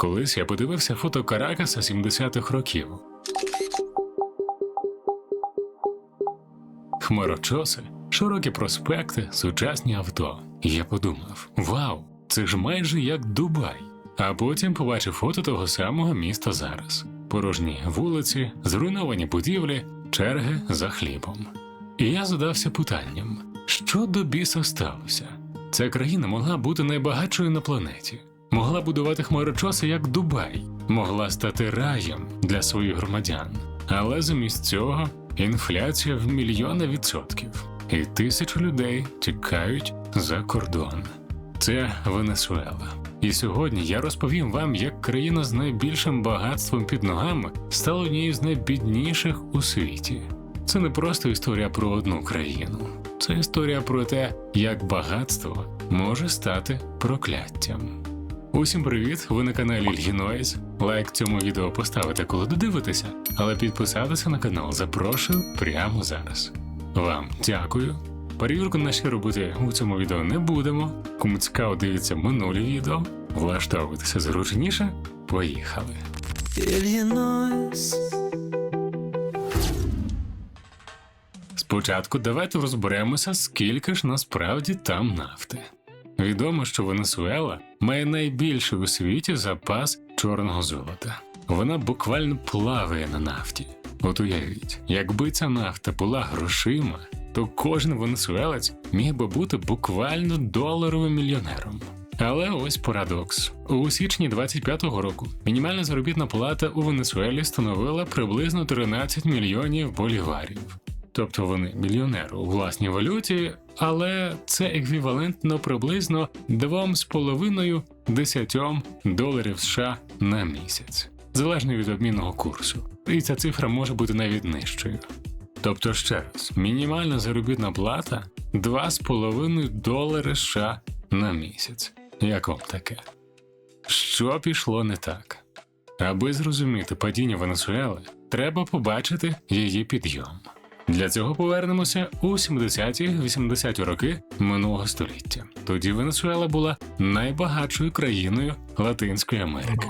Колись я подивився фото Каракаса 70-х років. Хмарочоси, широкі проспекти, сучасні авто. Я подумав: вау, це ж майже як Дубай. А потім побачив фото того самого міста зараз: порожні вулиці, зруйновані будівлі, черги за хлібом. І я задався питанням: що до біса сталося? Ця країна могла бути найбагатшою на планеті, могла будувати хмарочоси як Дубай, могла стати раєм для своїх громадян. Але замість цього інфляція в мільйони відсотків, і тисячі людей тікають за кордон. Це Венесуела. І сьогодні я розповім вам, як країна з найбільшим багатством під ногами стала однією з найбідніших у світі. Це не просто історія про одну країну, це історія про те, як багатство може стати прокляттям. Усім привіт! Ви на каналі Ільгінойз. Лайк цьому відео поставити, коли додивитеся, але підписатися на канал запрошую прямо зараз. Вам дякую. Перевірку наші робити у цьому відео не будемо. Кому цікаво дивіться минулі відео, влаштовуйтеся зручніше. Поїхали. Ільгінойс, Спочатку давайте розберемося, скільки ж насправді там нафти. Відомо, що Венесуела має найбільший у світі запас чорного золота. Вона буквально плаває на нафті. От уявіть, якби ця нафта була грошима, то кожен венесуелець міг би бути буквально доларовим мільйонером. Але ось парадокс. У січні 25-го року мінімальна заробітна плата у Венесуелі становила приблизно 13 мільйонів боліварів. Тобто вони мільйонери у власній валюті, але це еквівалентно приблизно 2,5-10 доларів США на місяць, залежно від обмінного курсу. І ця цифра може бути навіть нижчою. Тобто, ще раз, мінімальна заробітна плата 2,5 долари США на місяць. Як вам таке? Що пішло не так? Аби зрозуміти падіння Венесуели, треба побачити її підйом. Для цього повернемося у 70-80-ті роки минулого століття. Тоді Венесуела була найбагатшою країною Латинської Америки.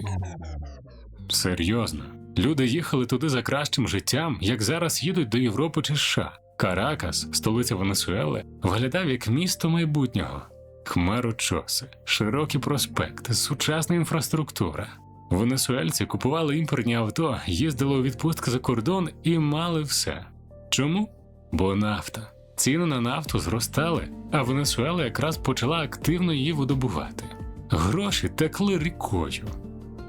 Серйозно, люди їхали туди за кращим життям, як зараз їдуть до Європи чи США. Каракас, столиця Венесуели, виглядав як місто майбутнього. Хмарочоси, широкі проспекти, сучасна інфраструктура. Венесуельці купували імпортні авто, їздили у відпустки за кордон і мали все. Чому? Бо нафта. Ціни на нафту зростали, а Венесуела якраз почала активно її видобувати. Гроші текли рікою.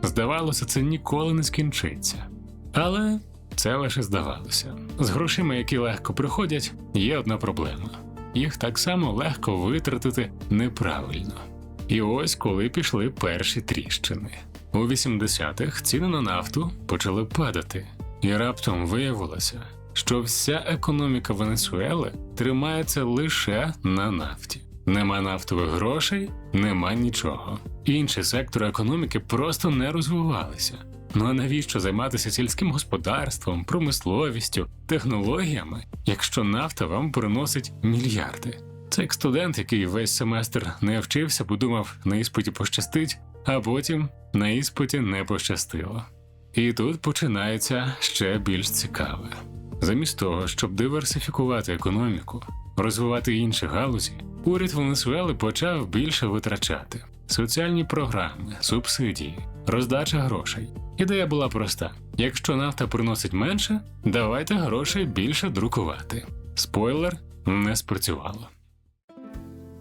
Здавалося, це ніколи не скінчиться. Але це лише здавалося. З грошима, які легко приходять, є одна проблема: їх так само легко витратити неправильно. І ось коли пішли перші тріщини. У 80-х ціни на нафту почали падати, і раптом виявилося, що вся економіка Венесуели тримається лише на нафті. Нема нафтових грошей, нема нічого. Інші сектори економіки просто не розвивалися. Ну а навіщо займатися сільським господарством, промисловістю, технологіями, якщо нафта вам приносить мільярди? Це як студент, який весь семестр не вчився, бо думав, на іспиті пощастить, а потім на іспиті не пощастило. І тут починається ще більш цікаве. Замість того, щоб диверсифікувати економіку, розвивати інші галузі, уряд Венесуели почав більше витрачати соціальні програми, субсидії, роздача грошей. Ідея була проста: якщо нафта приносить менше, давайте грошей більше друкувати. Спойлер не спрацювало.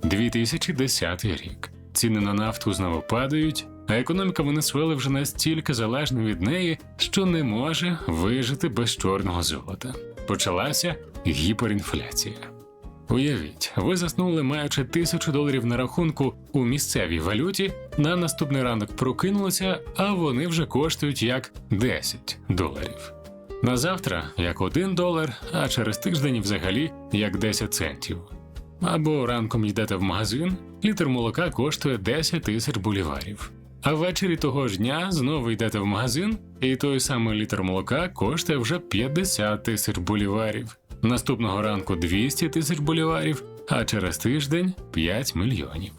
2010 рік. Ціни на нафту знову падають, а економіка Венесуели вже настільки залежна від неї, що не може вижити без чорного золота. Почалася гіперінфляція. Уявіть, ви заснули, маючи тисячу доларів на рахунку у місцевій валюті, на наступний ранок прокинулися, а вони вже коштують як 10 доларів. На завтра як 1 долар, а через тиждень взагалі як 10 центів. Або ранком йдете в магазин, літр молока коштує 10 тисяч боліварів. А ввечері того ж дня знову йдете в магазин, і той самий літр молока коштує вже 50 тисяч боліварів. Наступного ранку 200 тисяч боліварів, а через тиждень 5 мільйонів.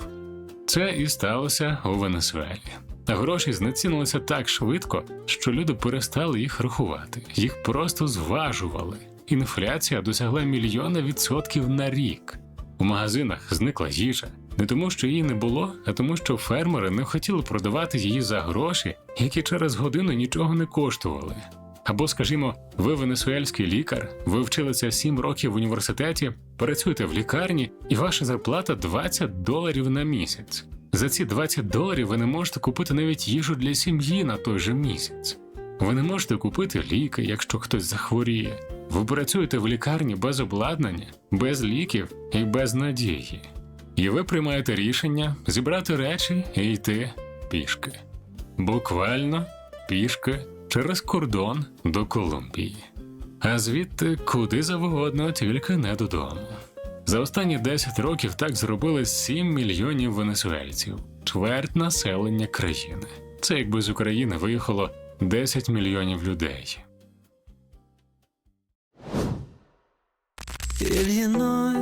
Це і сталося у Венесуелі. Гроші знецінилися так швидко, що люди перестали їх рахувати, їх просто зважували. Інфляція досягла мільйона відсотків на рік. У магазинах зникла їжа. Не тому, що її не було, а тому, що фермери не хотіли продавати її за гроші, які через годину нічого не коштували. Або, скажімо, ви венесуельський лікар, ви вчилися 7 років в університеті, працюєте в лікарні, і ваша зарплата 20 доларів на місяць. За ці 20 доларів ви не можете купити навіть їжу для сім'ї на той же місяць. Ви не можете купити ліки, якщо хтось захворіє. Ви працюєте в лікарні без обладнання, без ліків і без надії. І ви приймаєте рішення зібрати речі і йти пішки. Буквально пішки через кордон до Колумбії. А звідти куди завгодно, тільки не додому. За останні 10 років так зробили 7 мільйонів венесуельців, чверть населення країни. Це якби з України виїхало 10 мільйонів людей. Иллинойс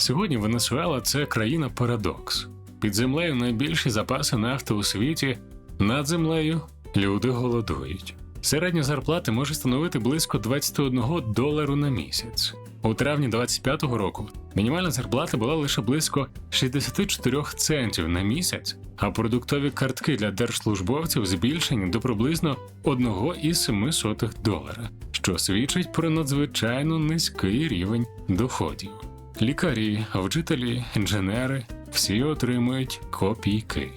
Сьогодні Венесуела це країна парадокс. Під землею найбільші запаси нафти у світі, над землею люди голодують. Середня зарплата може становити близько 21 долару на місяць. У травні 25-го року мінімальна зарплата була лише близько 64 центів на місяць, а продуктові картки для держслужбовців збільшені до приблизно 1,7 долара, що свідчить про надзвичайно низький рівень доходів. Лікарі, вчителі, інженери всі отримують копійки.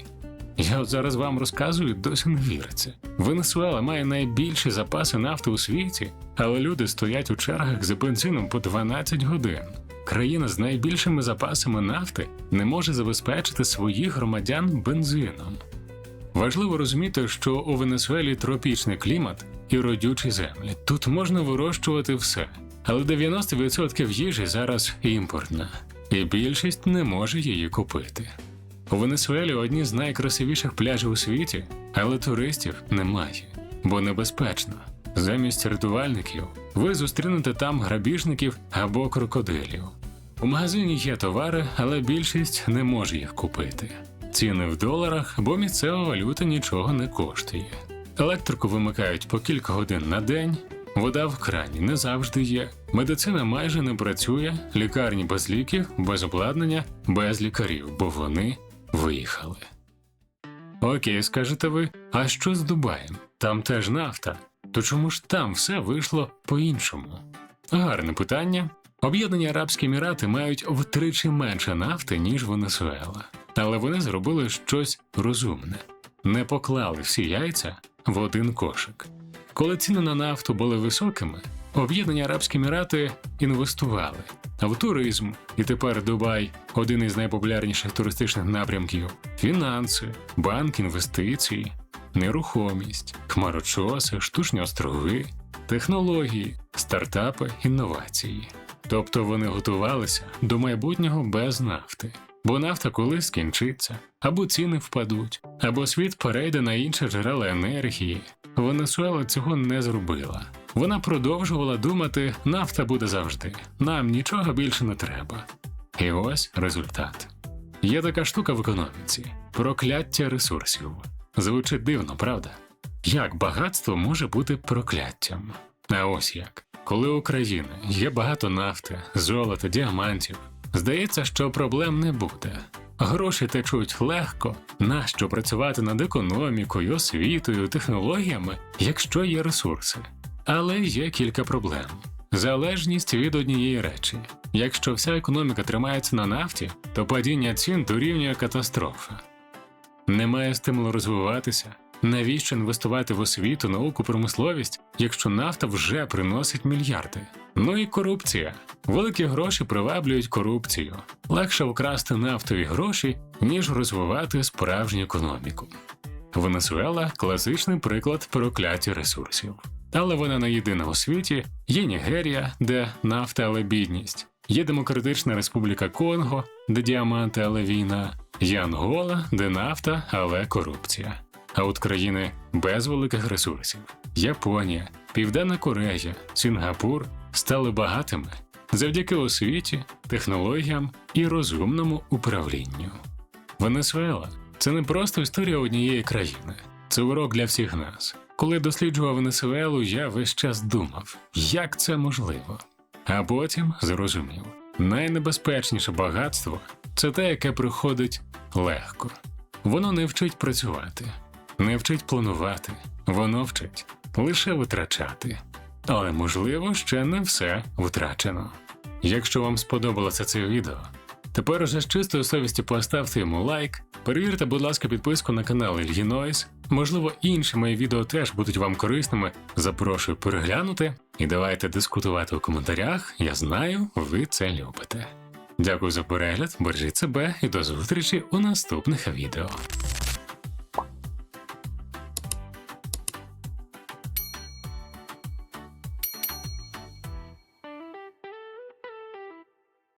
Я от зараз вам розказую, досі не віриться. Венесуела має найбільші запаси нафти у світі, але люди стоять у чергах за бензином по 12 годин. Країна з найбільшими запасами нафти не може забезпечити своїх громадян бензином. Важливо розуміти, що у Венесуелі тропічний клімат і родючі землі. Тут можна вирощувати все, але 90% їжі зараз імпортна, і більшість не може її купити. У Венесуелі одні з найкрасивіших пляжів у світі, але туристів немає, бо небезпечно. Замість рятувальників ви зустрінете там грабіжників або крокодилів. У магазині є товари, але більшість не може їх купити. Ціни в доларах, бо місцева валюта нічого не коштує. Електрику вимикають по кілька годин на день, вода в крані не завжди є, медицина майже не працює, лікарні без ліків, без обладнання, без лікарів, бо вони виїхали. Окей, скажете ви, а що з Дубаєм? Там теж нафта. То чому ж там все вийшло по-іншому? Гарне питання. Об'єднані Арабські Емірати мають втричі менше нафти, ніж Венесуела. Але вони зробили щось розумне: не поклали всі яйця в один кошик. Коли ціни на нафту були високими, Об'єднані Арабські Емірати інвестували в туризм, і тепер Дубай один із найпопулярніших туристичних напрямків: фінанси, банк інвестицій, нерухомість, хмарочоси, штучні острови, технології, стартапи, інновації. Тобто вони готувалися до майбутнього без нафти. Бо нафта колись скінчиться, або ціни впадуть, або світ перейде на інші джерела енергії. Венесуела цього не зробила. Вона продовжувала думати, нафта буде завжди, нам нічого більше не треба. І ось результат. Є така штука в економіці прокляття ресурсів. Звучить дивно, правда? Як багатство може бути прокляттям? А ось як. Коли у країни є багато нафти, золота, діамантів, здається, що проблем не буде. Гроші течуть легко, нащо працювати над економікою, освітою, технологіями, якщо є ресурси. Але є кілька проблем. Залежність від однієї речі. Якщо вся економіка тримається на нафті, то падіння цін дорівнює катастрофа. Немає стимулу розвиватися. Навіщо інвестувати в освіту, науку, промисловість, якщо нафта вже приносить мільярди? Ну і корупція. Великі гроші приваблюють корупцію. Легше вкрасти нафтові гроші, ніж розвивати справжню економіку. Венесуела класичний приклад прокляття ресурсів. Але вона не єдина у світі. Є Нігерія, де нафта, але бідність. Є Демократична Республіка Конго, де діаманти, але війна. Є Ангола, де нафта, але корупція. А от країни без великих ресурсів Японія, Південна Корея, Сінгапур стали багатими, завдяки освіті, технологіям і розумному управлінню. Венесуела це не просто історія однієї країни, це урок для всіх нас. Коли досліджував Венесуелу, я весь час думав, як це можливо. А потім зрозумів, найнебезпечніше багатство це те, яке приходить легко. Воно не вчить працювати, не вчить планувати, воно вчить лише витрачати. Але можливо, ще не все втрачено. Якщо вам сподобалося це відео, тепер уже з чистою совістю поставте йому лайк, перевірте, будь ласка, підписку на канал Ільгінойс. Можливо, інші мої відео теж будуть вам корисними. Запрошую переглянути і давайте дискутувати у коментарях. Я знаю, ви це любите. Дякую за перегляд, бережіть себе і до зустрічі у наступних відео.